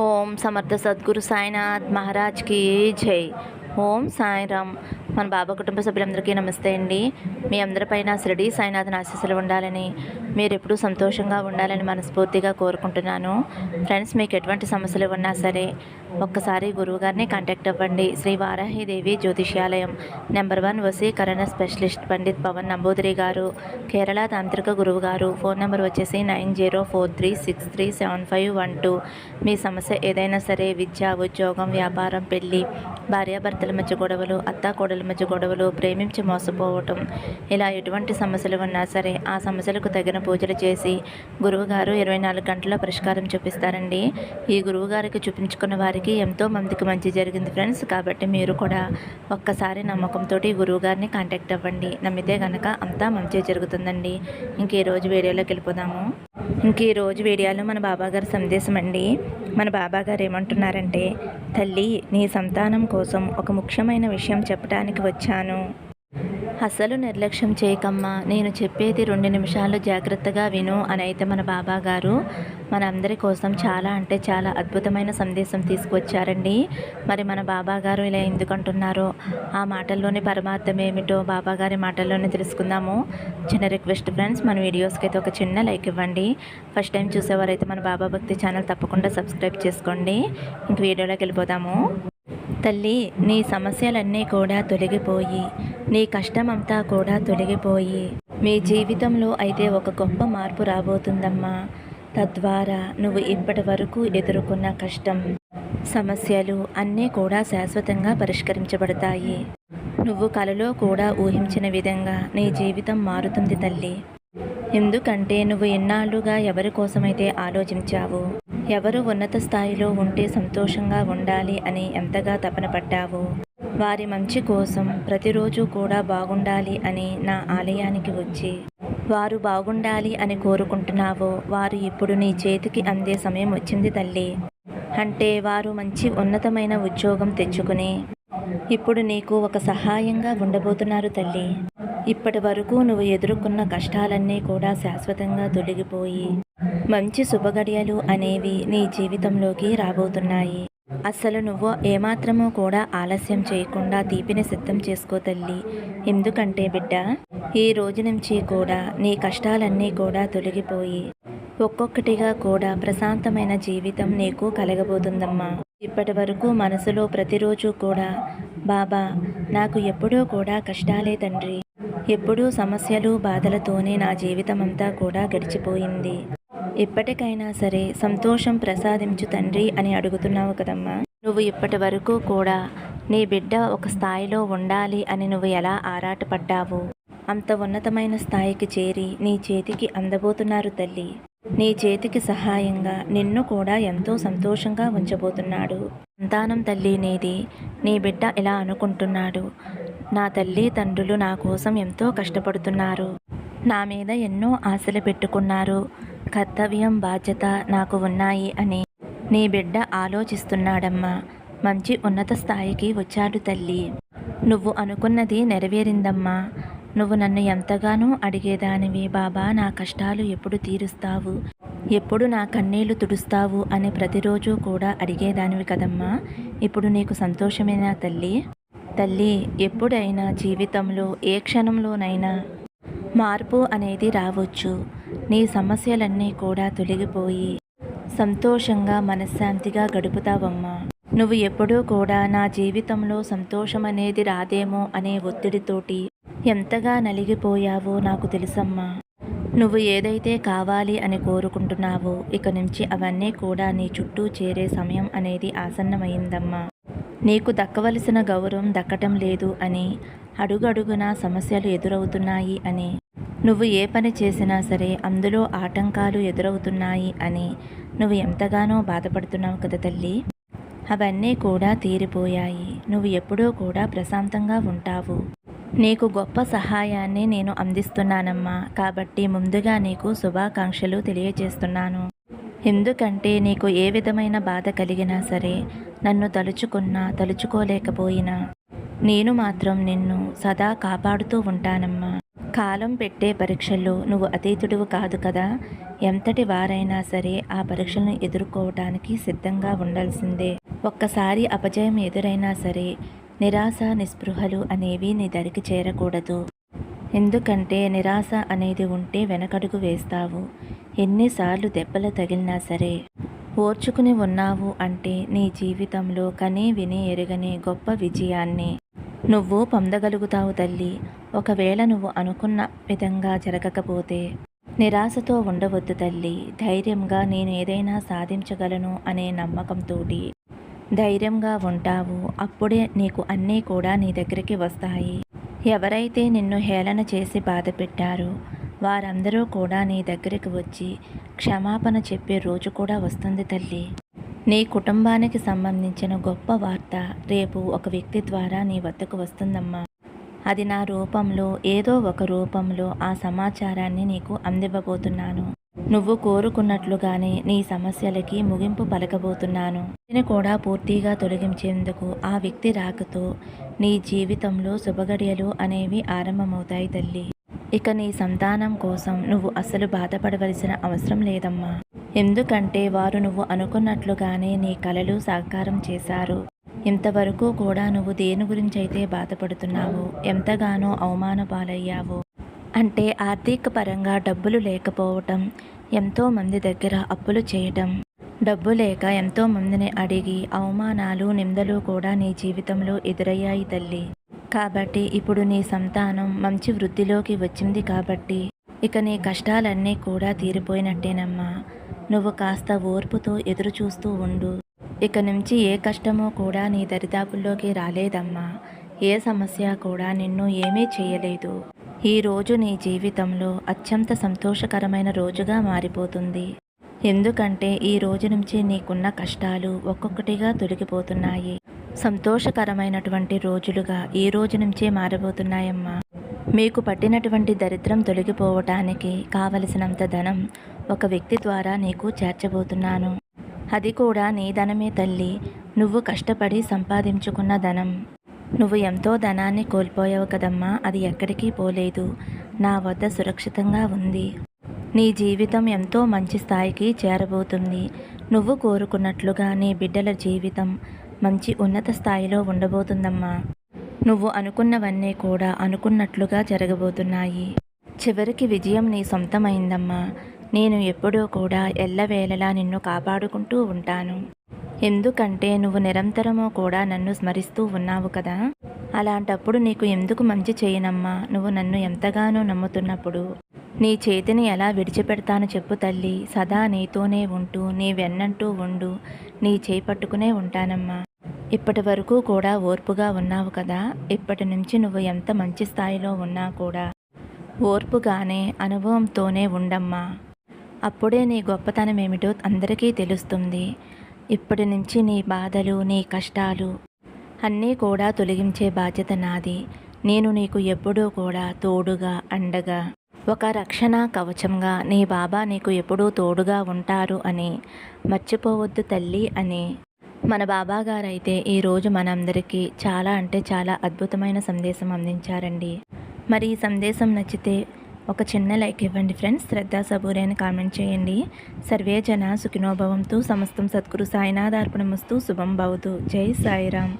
ఓం సమర్థ సద్గురు సాయినాథ్ మహారాజ్కి జై. ఓం సాయిరామ్. మన బాబా కుటుంబ సభ్యులందరికీ నమస్తే అండి. మీ అందరిపైన శిరడి సాయినాథన్ ఆశీస్సులు ఉండాలని మీరు ఎప్పుడూ సంతోషంగా ఉండాలని మనస్ఫూర్తిగా కోరుకుంటున్నాను. ఫ్రెండ్స్ మీకు ఎటువంటి సమస్యలు ఉన్నా సరే ఒక్కసారి గురువుగారిని కాంటాక్ట్ అవ్వండి. శ్రీ వారాహిదేవి జ్యోతిష్యాలయం నెంబర్ వన్ వసీకరణ స్పెషలిస్ట్ పండిత్ పవన్ నంబూదిరి గారు కేరళ తాంత్రిక గురువు గారు. ఫోన్ నెంబర్ వచ్చేసి nine zero four three six three seven five one two. మీ సమస్య ఏదైనా సరే విద్య ఉద్యోగం వ్యాపారం పెళ్ళి భార్యాభర్తల మధ్య గొడవలు మధ్య గొడవలు ప్రేమించి మోసపోవటం ఇలా ఎటువంటి సమస్యలు ఉన్నా సరే ఆ సమస్యలకు తగిన పూజలు చేసి గురువుగారు ఇరవై నాలుగు గంటల పరిష్కారం చూపిస్తారండి. ఈ గురువుగారికి చూపించుకున్న వారికి ఎంతో మందికి మంచి జరిగింది ఫ్రెండ్స్. కాబట్టి మీరు కూడా ఒక్కసారి నమ్మకంతో గురువుగారిని కాంటాక్ట్ అవ్వండి. నమ్మితే కనుక అంతా మంచి జరుగుతుందండి. ఇంక ఈరోజు రోజు వీడియోలోకి వెళ్ళిపోదాము. ఇంక ఈ రోజు వీడియోలో మన బాబాగారి సందేశం అండి. మన బాబాగారు ఏమంటున్నారంటే తల్లి నీ సంతానం కోసం ఒక ముఖ్యమైన విషయం చెప్పడానికి వచ్చాను. అసలు నిర్లక్ష్యం చేయకమ్మా. నేను చెప్పేది రెండు నిమిషాలు జాగ్రత్తగా విను అని అయితే మన బాబా గారు మనందరి కోసం చాలా అంటే చాలా అద్భుతమైన సందేశం తీసుకువచ్చారండి మరి మన బాబా గారు ఇలా ఎందుకంటున్నారో ఆ మాటల్లోని పరమార్థం ఏమిటో బాబా గారి మాటల్లోనే తెలుసుకుందాము. చిన్న రిక్వెస్ట్ ఫ్రెండ్స్ మన వీడియోస్కి అయితే ఒక చిన్న లైక్ ఇవ్వండి. ఫస్ట్ టైం చూసేవారైతే మన బాబా భక్తి ఛానల్ తప్పకుండా సబ్స్క్రైబ్ చేసుకోండి. ఇంక వీడియోలోకి వెళ్ళిపోదాము. తల్లి నీ సమస్యలన్నీ కూడా తొలగిపోయి నీ కష్టమంతా కూడా తొలగిపోయి మీ జీవితంలో అయితే ఒక గొప్ప మార్పు రాబోతుందమ్మా. తద్వారా నువ్వు ఇప్పటి వరకు ఎదుర్కొన్న కష్టం సమస్యలు అన్నీ కూడా శాశ్వతంగా పరిష్కరించబడతాయి. నువ్వు కలలో కూడా ఊహించిన విధంగా నీ జీవితం మారుతుంది తల్లి. ఎందుకంటే నువ్వు ఎన్నాళ్ళుగా ఎవరి కోసమైతే ఆలోచించావు ఎవరు ఉన్నత స్థాయిలో ఉంటే సంతోషంగా ఉండాలి అని ఎంతగా తపన పడ్డావో? వారి మంచి కోసం ప్రతిరోజు కూడా బాగుండాలి అని నా ఆలయానికి వచ్చి వారు బాగుండాలి అని కోరుకుంటున్నావో వారు ఇప్పుడు నీ చేతికి అందే సమయం వచ్చింది తల్లి. అంటే వారు మంచి ఉన్నతమైన ఉద్యోగం తెచ్చుకుని ఇప్పుడు నీకు ఒక సహాయంగా ఉండబోతున్నారు తల్లి. ఇప్పటి వరకు నువ్వు ఎదుర్కొన్న కష్టాలన్నీ కూడా శాశ్వతంగా తొలగిపోయి మంచి శుభగడియలు అనేవి నీ జీవితంలోకి రాబోతున్నాయి. అసలు నువ్వు ఏమాత్రమూ కూడా ఆలస్యం చేయకుండా తీపిని సిద్ధం చేసుకో తల్లి. ఎందుకంటే బిడ్డ ఈ రోజు నుంచి కూడా నీ కష్టాలన్నీ కూడా తొలగిపోయి ఒక్కొక్కటిగా కూడా ప్రశాంతమైన జీవితం నీకు కలగబోతుందమ్మా. ఇప్పటి వరకు మనసులో ప్రతిరోజు కూడా బాబా నాకు ఎప్పుడూ కూడా కష్టాలే తండ్రి. ఎప్పుడూ సమస్యలు బాధలతోనే నా జీవితం అంతా కూడా గడిచిపోయింది. ఇప్పటికైనా సరే సంతోషం ప్రసాదించు తండ్రి అని అడుగుతున్నావు కదమ్మా. నువ్వు ఇప్పటి వరకు కూడా నీ బిడ్డ ఒక స్థాయిలో ఉండాలి అని నువ్వు ఎలా ఆరాటపడ్డావు? అంత ఉన్నతమైన స్థాయికి చేరి నీ చేతికి అందబోతున్నారు తల్లి. నీ చేతికి సహాయంగా నిన్ను కూడా ఎంతో సంతోషంగా ఉంచబోతున్నాడు. సంతానం తల్లి నీది. నీ బిడ్డ ఇలా అనుకుంటున్నాడు. నా తల్లి తండ్రులు నా కోసం ఎంతో కష్టపడుతున్నారు. నా మీద ఎన్నో ఆశలు పెట్టుకున్నారు. కర్తవ్యం బాధ్యత నాకు ఉన్నాయి అని నీ బిడ్డ ఆలోచిస్తున్నాడమ్మా. మంచి ఉన్నత స్థాయికి వచ్చాడు తల్లి. నువ్వు అనుకున్నది నెరవేరిందమ్మా. నువ్వు నన్ను ఎంతగానో అడిగేదానివి బాబా నా కష్టాలు ఎప్పుడు తీరుస్తావు? ఎప్పుడు నా కన్నీళ్ళు తుడుస్తావు అని ప్రతిరోజు కూడా అడిగేదానివి కదమ్మా. ఇప్పుడు నీకు సంతోషమేనా తల్లి? తల్లి ఎప్పుడైనా జీవితంలో ఏ క్షణంలోనైనా మార్పు అనేది రావచ్చు. నీ సమస్యలన్నీ కూడా తొలగిపోయి సంతోషంగా మనశ్శాంతిగా గడుపుతావమ్మా. నువ్వు ఎప్పుడూ కూడా నా జీవితంలో సంతోషం అనేది రాదేమో అనే ఒత్తిడితోటి ఎంతగా నలిగిపోయావో నాకు తెలుసమ్మా. నువ్వు ఏదైతే కావాలి అని కోరుకుంటున్నావో ఇక నుంచి అవన్నీ కూడా నీ చుట్టూ చేరే సమయం అనేది ఆసన్నమైందమ్మా. నీకు దక్కవలసిన గౌరవం దక్కటం లేదు అని అడుగడుగునా సమస్యలు ఎదురవుతున్నాయి అని నువ్వు ఏ పని చేసినా సరే అందులో ఆటంకాలు ఎదురవుతున్నాయి అని నువ్వు ఎంతగానో బాధపడుతున్నావు కదా తల్లి. అవన్నీ కూడా తీరిపోయాయి. నువ్వు ఎప్పుడూ కూడా ప్రశాంతంగా ఉంటావు. నీకు గొప్ప సహాయాన్ని నేను అందిస్తున్నానమ్మా. కాబట్టి ముందుగా నీకు శుభాకాంక్షలు తెలియజేస్తున్నాను. ఎందుకంటే నీకు ఏ విధమైన బాధ కలిగినా సరే నన్ను తలుచుకున్నా తలుచుకోలేకపోయినా నేను మాత్రం నిన్ను సదా కాపాడుతూ ఉంటానమ్మా. కాలం పెట్టే పరీక్షల్లో నువ్వు అతీతుడివి కాదు కదా. ఎంతటి వారైనా సరే ఆ పరీక్షలను ఎదుర్కోవటానికి సిద్ధంగా ఉండాల్సిందే. ఒక్కసారి అపజయం ఎదురైనా సరే నిరాశ నిస్పృహలు అనేవి నీ దరికి చేరకూడదు. ఎందుకంటే నిరాశ అనేది ఉంటే వెనకడుగు వేస్తావు. ఎన్నిసార్లు దెబ్బలు తగిలినా సరే ఓర్చుకుని ఉన్నావు అంటే నీ జీవితంలో కనీ విని ఎరుగని గొప్ప విజయాన్ని. నువ్వు పొందగలుగుతావు తల్లి. ఒకవేళ నువ్వు అనుకున్న విధంగా జరగకపోతే నిరాశతో ఉండవద్దు తల్లి. ధైర్యంగా నేను ఏదైనా సాధించగలను అనే నమ్మకంతోటి ధైర్యంగా ఉంటావు. అప్పుడే నీకు అన్నీ కూడా నీ దగ్గరికి వస్తాయి. ఎవరైతే నిన్ను హేళన చేసి బాధ పెట్టారో వారందరూ కూడా నీ దగ్గరికి వచ్చి క్షమాపణ చెప్పే రోజు కూడా వస్తుంది తల్లి. నీ కుటుంబానికి సంబంధించిన గొప్ప వార్త రేపు ఒక వ్యక్తి ద్వారా నీ వద్దకు వస్తుందమ్మా. అది నా రూపంలో ఏదో ఒక రూపంలో ఆ సమాచారాన్ని నీకు అందివ్వబోతున్నాను. నువ్వు కోరుకున్నట్లుగానే నీ సమస్యలకి ముగింపు పలకబోతున్నాను. నేను కూడా పూర్తిగా తొలగించేందుకు ఆ వ్యక్తి రాకతో నీ జీవితంలో శుభగడియలు అనేవి ఆరంభమవుతాయి తల్లి. ఇక నీ సంతానం కోసం నువ్వు అసలు బాధపడవలసిన అవసరం లేదమ్మా. ఎందుకంటే వారు నువ్వు అనుకున్నట్లుగానే నీ కలలు సాకారం చేశారు. ఇంతవరకు కూడా నువ్వు దేని గురించి అయితే బాధపడుతున్నావు ఎంతగానో అవమానపాలయ్యావో. అంటే ఆర్థిక పరంగా డబ్బులు లేకపోవటం ఎంతో మంది దగ్గర అప్పులు చేయటం. డబ్బు లేక ఎంతో మందిని అడిగి అవమానాలు నిందలు కూడా నీ జీవితంలో ఎదురయ్యాయి తల్లి. కాబట్టి ఇప్పుడు నీ సంతానం మంచి వృద్ధిలోకి వచ్చింది కాబట్టి ఇక నీ కష్టాలన్నీ కూడా తీరిపోయినట్టేనమ్మా. నువ్వు కాస్త ఓర్పుతో ఎదురు చూస్తూ ఉండు. ఇక నుంచి ఏ కష్టమో కూడా నీ దరిదాపుల్లోకి రాలేదమ్మా. ఏ సమస్య కూడా నిన్ను ఏమీ చేయలేదు. ఈ రోజు నీ జీవితంలో అత్యంత సంతోషకరమైన రోజుగా మారిపోతుంది. ఎందుకంటే ఈ రోజు నుంచి నీకున్న కష్టాలు ఒక్కొక్కటిగా తొలగిపోతున్నాయి. సంతోషకరమైనటువంటి రోజులుగా ఈ రోజు నుంచే మారిపోతున్నాయమ్మా మీకు పట్టినటువంటి దరిద్రం తొలగిపోవటానికి కావలసినంత ధనం ఒక వ్యక్తి ద్వారా నీకు చేర్చబోతున్నాను. అది కూడా నీ ధనమే తల్లి. నువ్వు కష్టపడి సంపాదించుకున్న ధనం. నువ్వు ఎంతో ధనాన్ని కోల్పోయావు కదమ్మా. అది ఎక్కడికి పోలేదు. నా వద్ద సురక్షితంగా ఉంది. నీ జీవితం ఎంతో మంచి స్థాయికి చేరబోతుంది. నువ్వు కోరుకున్నట్లుగా నీ బిడ్డల జీవితం మంచి ఉన్నత స్థాయిలో ఉండబోతుందమ్మా. నువ్వు అనుకున్నవన్నీ కూడా అనుకున్నట్లుగా జరగబోతున్నాయి. చివరికి విజయం నీ సొంతమైందమ్మా. నేను ఎప్పుడూ కూడా ఎల్లవేళలా నిన్ను కాపాడుకుంటూ ఉంటాను. ఎందుకంటే నువ్వు నిరంతరము కూడా నన్ను స్మరిస్తూ ఉన్నావు కదా. అలాంటప్పుడు నీకు ఎందుకు మంచి చేయనమ్మా? నువ్వు నన్ను ఎంతగానో నమ్ముతున్నప్పుడు. నీ చేతిని ఎలా విడిచిపెడతాను చెప్పు తల్లి. సదా నీతోనే ఉంటూ నీ వెన్నంటూ ఉండు. నీ చేయి పట్టుకునే ఉంటానమ్మా. ఇప్పటి వరకు కూడా ఓర్పుగా ఉన్నావు కదా. ఇప్పటి నుంచి నువ్వు ఎంత మంచి స్థాయిలో ఉన్నా కూడా ఓర్పుగానే అనుభవంతోనే ఉండమ్మా. అప్పుడే నీ గొప్పతనం ఏమిటో అందరికీ తెలుస్తుంది. ఇప్పటి నుంచి నీ బాధలు నీ కష్టాలు అన్నీ కూడా తొలగించే బాధ్యత నాది. నేను నీకు ఎప్పుడూ కూడా తోడుగా అండగా ఒక రక్షణ కవచంగా నీ బాబా నీకు ఎప్పుడూ తోడుగా ఉంటారు అని మర్చిపోవద్దు తల్లి అని మన బాబా గారైతే ఈరోజు మనందరికీ చాలా అంటే చాలా అద్భుతమైన సందేశం అందించారండి. మరి ఈ సందేశం నచ్చితే ఒక చిన్న లైక్ ఇవ్వండి ఫ్రెండ్స్. శ్రద్ధా సబూరి అని కామెంట్ చేయండి. సర్వే జన సుఖినోభవంతో సమస్తం సద్గురు సాయినాథార్పణమస్తు శుభం భవతు. జై సాయిరామ్.